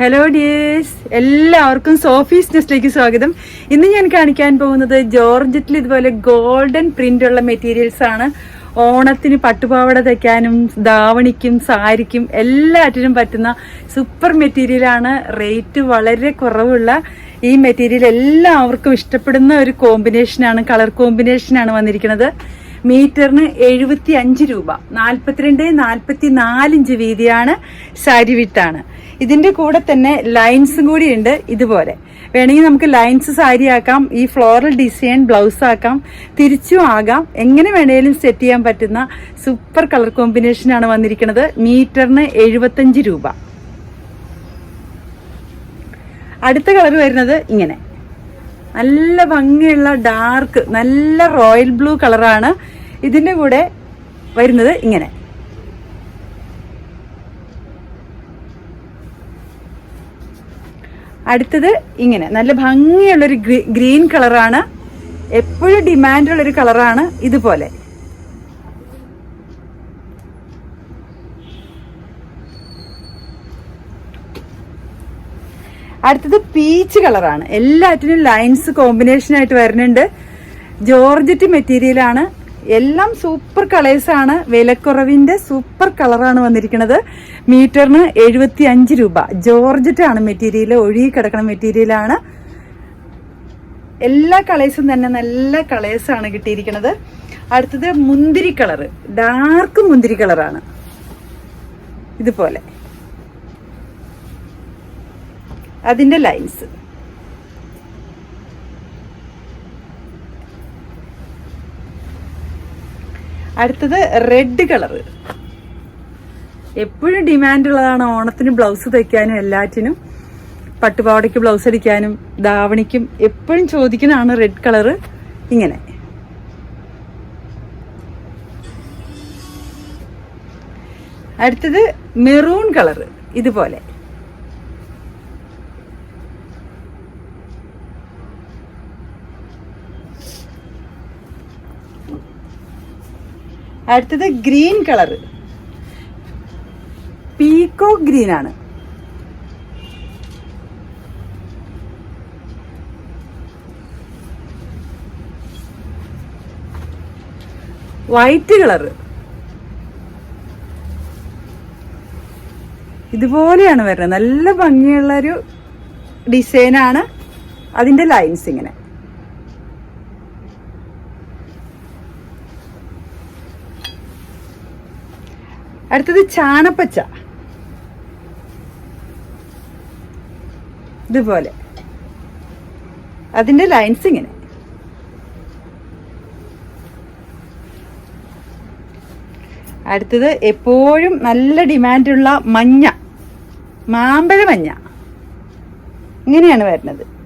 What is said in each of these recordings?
Hello dears എല്ലാവർക്കും Sophie's നെസ്റ്റിലേക്ക് സ്വാഗതം. ഇന്ന് ഞാൻ കാണിക്കാൻ പോകുന്നത് ജോർജറ്റിൽ ഇതുപോലെ ഗോൾഡൻ പ്രിന്റ് ഉള്ള മെറ്റീരിയൽസ് ആണ്. ഓണത്തിന് പട്ടുപാവട തയ്ക്കാനും ധാവണിക്കും സാരിക്കും എല്ലാറ്റിനും പറ്റുന്ന സൂപ്പർ മെറ്റീരിയലാണ് റേറ്റ് വളരെ കുറവുള്ള ഈ മെറ്റീരിയൽ എല്ലാവർക്കും ഇഷ്ടപ്പെടുന്ന ഒരു കോമ്പിനേഷനാണ് കളർ കോമ്പിനേഷനാണ് വന്നിരിക്കുന്നത്. മീറ്ററിന് എഴുപത്തി അഞ്ച് രൂപ. നാൽപ്പത്തിരണ്ട് നാൽപ്പത്തി നാലിഞ്ച് വീതിയാണ് സാരി വിട്ടാണ് ഇതിന്റെ കൂടെ തന്നെ ലൈൻസും കൂടി ഉണ്ട് ഇതുപോലെ. വേണമെങ്കിൽ നമുക്ക് ലൈൻസ് സാരി ആക്കാം ഈ ഫ്ലോറൽ ഡിസൈൻ ബ്ലൗസ് ആക്കാം തിരിച്ചും ആകാം. എങ്ങനെ വേണേലും സെറ്റ് ചെയ്യാൻ പറ്റുന്ന സൂപ്പർ കളർ കോമ്പിനേഷൻ ആണ് വന്നിരിക്കുന്നത്. മീറ്ററിന് എഴുപത്തഞ്ച് രൂപ. അടുത്ത കളർ വരുന്നത് ഇങ്ങനെ. നല്ല ഭംഗിയുള്ള ഡാർക്ക് നല്ല റോയൽ ബ്ലൂ കളറാണ് ഇതിന്റെ കൂടെ വരുന്നത് ഇങ്ങനെ. അടുത്തത് ഇങ്ങനെ നല്ല ഭംഗിയുള്ളൊരു ഗ്രീ- ഗ്രീൻ കളറാണ് എപ്പോഴും ഡിമാൻഡുള്ളൊരു കളറാണ് ഇതുപോലെ. അടുത്തത് പീച്ച് കളറാണ്. എല്ലാറ്റിനും ലൈൻസ് കോമ്പിനേഷൻ ആയിട്ട് വരുന്നുണ്ട്. ജോർജറ്റ് മെറ്റീരിയൽ ആണ്. എല്ലാം സൂപ്പർ കളേഴ്സ് ആണ്. വിലക്കുറവിന്റെ സൂപ്പർ കളറാണ് വന്നിരിക്കുന്നത്. മീറ്ററിന് എഴുപത്തി അഞ്ച് രൂപ. ജോർജറ്റ് ആണ് മെറ്റീരിയൽ ഒഴുകി കിടക്കുന്ന മെറ്റീരിയലാണ് എല്ലാ കളേഴ്സും തന്നെ നല്ല കളേഴ്സ് ആണ് കിട്ടിയിരിക്കുന്നത്. അടുത്തത് മുന്തിരി കളർ ഡാർക്ക് മുന്തിരി കളറാണ് ഇതുപോലെ. അതിന്റെ ലൈൻസ്. അടുത്തത് റെഡ് കളറ് എപ്പോഴും ഡിമാൻഡ് ഉള്ളതാണ് ഓണത്തിന് ബ്ലൗസ് തയ്ക്കാനും എല്ലാറ്റിനും പട്ടുപാവടയ്ക്ക് ബ്ലൗസ് അടിക്കാനും ധാവണിക്കും എപ്പോഴും ചോദിക്കുന്നതാണ് റെഡ് കളറ് ഇങ്ങനെ. അടുത്തത് മെറൂൺ കളറ് ഇതുപോലെ. അടുത്തത് ഗ്രീൻ കളർ പീക്കോ ഗ്രീൻ ആണ്. വൈറ്റ് കളർ ഇതുപോലെയാണ് വരുന്നത്. നല്ല ഭംഗിയുള്ളൊരു ഡിസൈനാണ് അതിന്റെ ലൈൻസ് ഇങ്ങനെ. അടുത്തത് ചാണപ്പച്ച. ഇതുപോലെ. അതിന്റെ ലൈൻസ് ഇങ്ങനെ. അടുത്തത് എപ്പോഴും നല്ല ഡിമാൻഡുള്ള മഞ്ഞ. മാമ്പഴ മഞ്ഞ. ഇങ്ങനെയാണ് വരുന്നത്.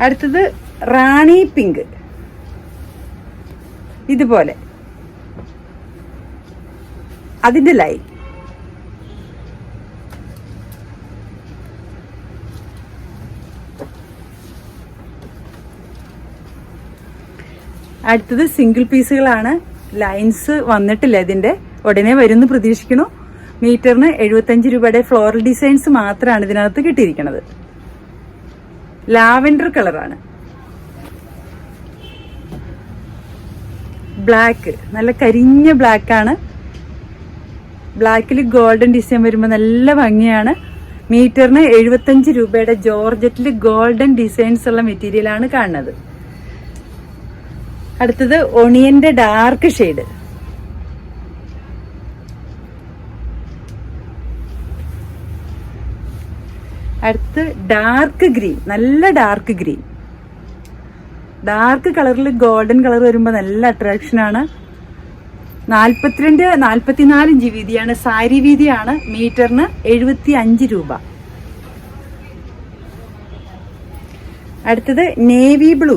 അടുത്തത് റാണി പിങ്ക്. ഇതുപോലെ. അതിന്റെ ലൈൻ അടുത്തത് സിംഗിൾ പീസുകളാണ് ലൈൻസ് വന്നിട്ടില്ല ഇതിന്റെ. ഉടനെ വരുമെന്ന് പ്രതീക്ഷിക്കുന്നു. മീറ്ററിന് എഴുപത്തഞ്ച് രൂപയുടെ ഫ്ലോറൽ ഡിസൈൻസ് മാത്രമാണ് ഇതിനകത്ത് കിട്ടിയിരിക്കുന്നത്. ലാവൻഡർ കളറാണ്. ബ്ലാക്ക് നല്ല കരിഞ്ഞ ബ്ലാക്ക് ആണ്. ബ്ലാക്കിൽ ഗോൾഡൻ ഡിസൈൻ വരുമ്പോൾ നല്ല ഭംഗിയാണ്. മീറ്ററിന് എഴുപത്തഞ്ച് രൂപയുടെ ജോർജറ്റിൽ ഗോൾഡൻ ഡിസൈൻസ് ഉള്ള മെറ്റീരിയൽ ആണ് കാണുന്നത്. അടുത്തത് ഒണിയന്റെ ഡാർക്ക് ഷെയ്ഡ് അടുത്ത് ഡാർക്ക് ഗ്രീൻ നല്ല ഡാർക്ക് ഗ്രീൻ ഡാർക്ക് കളറിൽ ഗോൾഡൻ കളർ വരുമ്പോൾ നല്ല അട്രാക്ഷൻ ആണ്. നാൽപ്പത്തിരണ്ട് നാൽപ്പത്തിനാല് ഇഞ്ച് വീതിയാണ് സാരി വീതിയാണ് മീറ്ററിന് എഴുപത്തി അഞ്ച് രൂപ. അടുത്തത് നേവി ബ്ലൂ